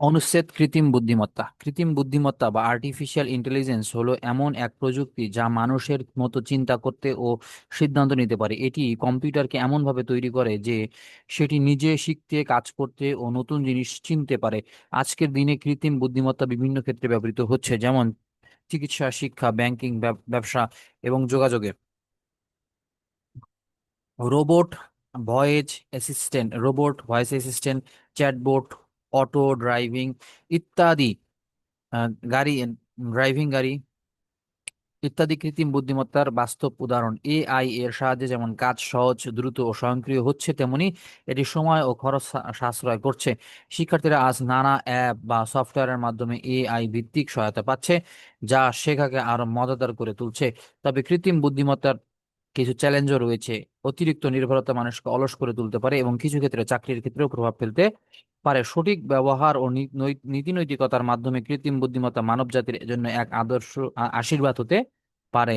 অনুচ্ছেদ কৃত্রিম বুদ্ধিমত্তা। কৃত্রিম বুদ্ধিমত্তা বা আর্টিফিশিয়াল ইন্টেলিজেন্স হলো এমন এক প্রযুক্তি যা মানুষের মতো চিন্তা করতে ও সিদ্ধান্ত নিতে পারে। এটি কম্পিউটারকে এমনভাবে তৈরি করে যে সেটি নিজে শিখতে, কাজ করতে ও নতুন জিনিস চিনতে পারে। আজকের দিনে কৃত্রিম বুদ্ধিমত্তা বিভিন্ন ক্ষেত্রে ব্যবহৃত হচ্ছে, যেমন চিকিৎসা, শিক্ষা ব্যাংকিং ব্যবসা এবং যোগাযোগে robot, voice assistant, robot, voice assistant, chatbot auto driving ইত্যাদি। গাড়ি ড্রাইভিং গাড়ি ইত্যাদি কৃত্রিম বুদ্ধিমত্তার বাস্তব উদাহরণ। এআই এর সাহায্যে যেমন কাজ সহজ, দ্রুত ও স্বয়ংক্রিয় হচ্ছে, তেমনি এটি সময় ও খরচ সাশ্রয় করছে। শিক্ষার্থীরা আজ নানা অ্যাপ বা সফটওয়্যারের মাধ্যমে এআই ভিত্তিক সহায়তা পাচ্ছে, যা শেখাকে আরও মজাদার করে তুলছে। তবে কৃত্রিম বুদ্ধিমত্তার কিছু চ্যালেঞ্জও রয়েছে। অতিরিক্ত নির্ভরতা মানুষকে অলস করে তুলতে পারে এবং কিছু ক্ষেত্রে চাকরির ক্ষেত্রেও প্রভাব ফেলতে পারে সঠিক ব্যবহার ও নী- নৈ- নীতি নৈতিকতার মাধ্যমে কৃত্রিম বুদ্ধিমত্তা মানব জাতির জন্য এক আদর্শ আশীর্বাদ হতে পারে।